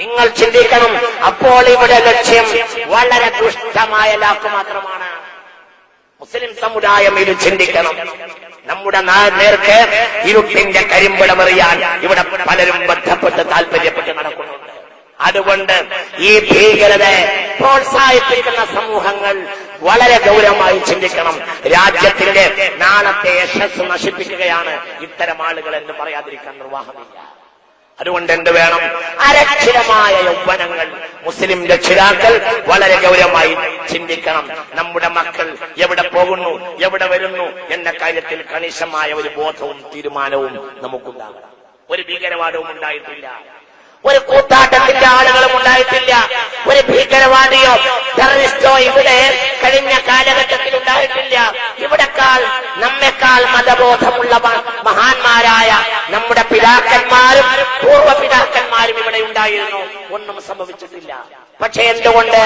നിങ്ങൾ ചിന്തിക്കണം. അപ്പോൾ ഇവിടെ ലക്ഷ്യം വളരെ ദുഷ്ടമായ ലാക്ക് മാത്രമാണ്. മുസ്ലിം സമുദായം ഇത് ചിന്തിക്കണം. നമ്മുടെ നേർക്ക് ഇരുട്ടിന്റെ കരിമ്പിടമെറിയാൻ ഇവിടെ പലരും ബന്ധപ്പെട്ട് താല്പര്യപ്പെട്ട് നടക്കുന്നുണ്ട്. അതുകൊണ്ട് ഈ ഭീകരതയെ പ്രോത്സാഹിപ്പിക്കുന്ന സമൂഹങ്ങൾ വളരെ ഗൗരവമായി ചിന്തിക്കണം. രാജ്യത്തിന്റെ നാളത്തെ യശസ് നശിപ്പിക്കുകയാണ് ഇത്തരം ആളുകൾ എന്ന് പറയാതിരിക്കാൻ നിർവാഹമില്ല. അതുകൊണ്ട് എന്ത് വേണം? അരക്ഷിതമായ യൗവനങ്ങൾ മുസ്ലിം രക്ഷിതാക്കൾ വളരെ ഗൗരവമായി ചിന്തിക്കണം. നമ്മുടെ മക്കൾ എവിടെ പോകുന്നു? എവിടെ വരുന്നു? എന്ന കാര്യത്തിൽ കണിശമായ ഒരു ബോധവും തീരുമാനവും നമുക്കുണ്ടാകണം. ഒരു ഭീകരവാദവും ഉണ്ടായിട്ടില്ല. ഒരു കൂത്താട്ടത്തിന്റെ ആളുകളും ഉണ്ടായിട്ടില്ല. ഒരു ഭീകരവാദിയോ ടെററിസ്റ്റോ ഇവിടെ കഴിഞ്ഞ കാലഘട്ടത്തിൽ ഉണ്ടായിട്ടില്ല. ഇവിടെക്കാൾ നമ്മെക്കാൾ മതബോധമുള്ള മഹാന്മാരായ നമ്മുടെ പിതാക്കന്മാരും പൂർവ പിതാക്കന്മാരും ഇവിടെ ഉണ്ടായിരുന്നു. ഒന്നും സംഭവിച്ചിട്ടില്ല. പക്ഷെ എന്തുകൊണ്ട്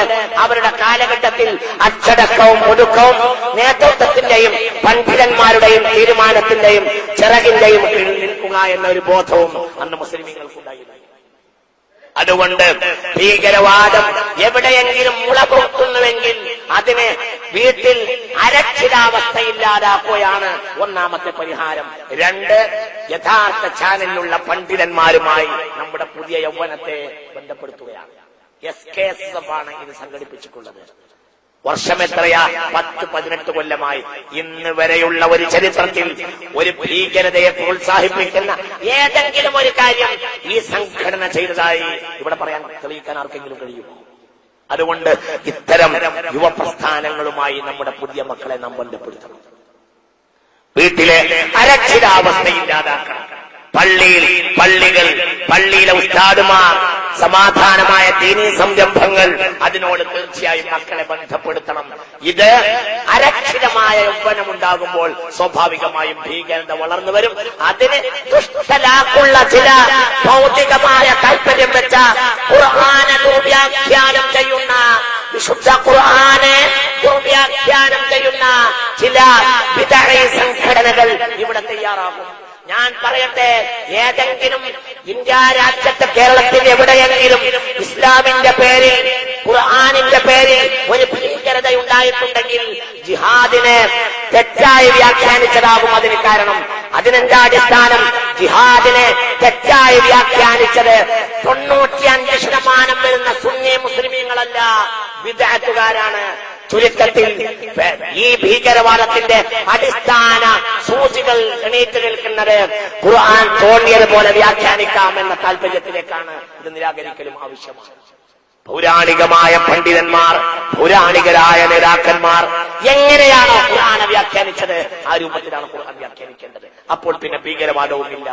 അവരുടെ കാലഘട്ടത്തിൽ അച്ചടക്കവും ഒടുക്കവും നേതൃത്വത്തിന്റെയും പണ്ഡിതന്മാരുടെയും തീരുമാനത്തിന്റെയും ചിറകിന്റെയും കീഴിൽ നിൽക്കുക എന്ന ഒരു ബോധവും അന്ന് മുസ്ലിമീങ്ങൾക്കുണ്ടായിരുന്നു അതുകൊണ്ട് ഭീകരവാദം എവിടെയെങ്കിലും മുളപൊട്ടുന്നുവെങ്കിൽ അതിനെ വീട്ടിൽ അരക്ഷിതാവസ്ഥയില്ലാതാക്കുകയാണ് ഒന്നാമത്തെ പരിഹാരം. രണ്ട് യഥാർത്ഥ ചാനലിലുള്ള പണ്ഡിതന്മാരുമായി നമ്മുടെ പുതിയ യൗവനത്തെ ബന്ധപ്പെടുത്തുകയാണ്. എസ് കെ എസ് എഫ് ആണ് ഇത് സംഘടിപ്പിച്ചിട്ടുള്ളത്. വർഷം എത്രയാ? പത്ത് പതിനെട്ട് കൊല്ലമായി. ഇന്ന് വരെയുള്ള ഒരു ചരിത്രത്തിൽ ഒരു ഭീകരതയെ പ്രോത്സാഹിപ്പിക്കുന്ന ഏതെങ്കിലും ഒരു കാര്യം ഈ സംഘടന ചെയ്തതായി ഇവിടെ പറയാൻ തെളിയിക്കാൻ ആർക്കെങ്കിലും കഴിയുമോ? അതുകൊണ്ട് ഇത്തരം യുവപ്രസ്ഥാനങ്ങളുമായി നമ്മുടെ പുതിയ മക്കളെ നാം ബന്ധപ്പെടുത്തണം. വീട്ടിലെ അരക്ഷിതാവസ്ഥയില്ലാതാക്കണം പള്ളിയിൽ പള്ളികൾ പള്ളിയിലെ ഉസ്താദുമാർ സമാധാനമായ ദീനീ സംരംഭങ്ങൾ അതിനോട് തീർച്ചയായും മക്കളെ ബന്ധപ്പെടുത്തണം. ഇത് അരക്ഷിതമായ യൗവനമുണ്ടാകുമ്പോൾ സ്വാഭാവികമായും ഭീകരത വളർന്നു വരും. അതിന് ദുഷ്ടലാക്കുള്ള ചില ഭൗതികമായ താല്പര്യം വെച്ച വ്യാഖ്യാനം ചെയ്യുന്ന വിശുദ്ധ ഖുർആാനെ വ്യാഖ്യാനം ചെയ്യുന്ന ചില വിതഴ സംഘടനകൾ ഇവിടെ തയ്യാറാകും. ഞാൻ പറയട്ടെ ഏതെങ്കിലും ഇന്ത്യ രാജ്യത്തെ കേരളത്തിൽ എവിടെയെങ്കിലും ഇസ്ലാമിന്റെ പേരിൽ ഖുർആാനിന്റെ പേരിൽ ഒരു ഭീകരത ഉണ്ടായിട്ടുണ്ടെങ്കിൽ ജിഹാദിനെ തെറ്റായി വ്യാഖ്യാനിച്ചതാകും അതിന് കാരണം. അതിനെന്താ അടിസ്ഥാനം ജിഹാദിനെ തെറ്റായി വ്യാഖ്യാനിച്ചത് തൊണ്ണൂറ്റിയഞ്ച് ശതമാനം വരുന്ന സുന്നി മുസ്ലിമീങ്ങളല്ല. വിദഗ്ധക്കാരാണ് ചുരുക്കത്തിൽ ഈ ഭീകരവാദത്തിന്റെ അടിസ്ഥാന സൂചികൾ എണീറ്റ് നിൽക്കുന്നത് ഖുർആൻ തോന്നിയതുപോലെ വ്യാഖ്യാനിക്കാം എന്ന താല്പര്യത്തിലേക്കാണ് ഇത് നിരാകരിക്കലും ആവശ്യമാണ്. പൗരാണികമായ പണ്ഡിതന്മാർ പൗരാണികരായ നേതാക്കന്മാർ എങ്ങനെയാണ് ഖുർആാനെ വ്യാഖ്യാനിച്ചത്? ആ രൂപത്തിലാണ് ഖുർആൻ വ്യാഖ്യാനിക്കേണ്ടത്. അപ്പോൾ പിന്നെ ഭീകരവാദവും ഇല്ല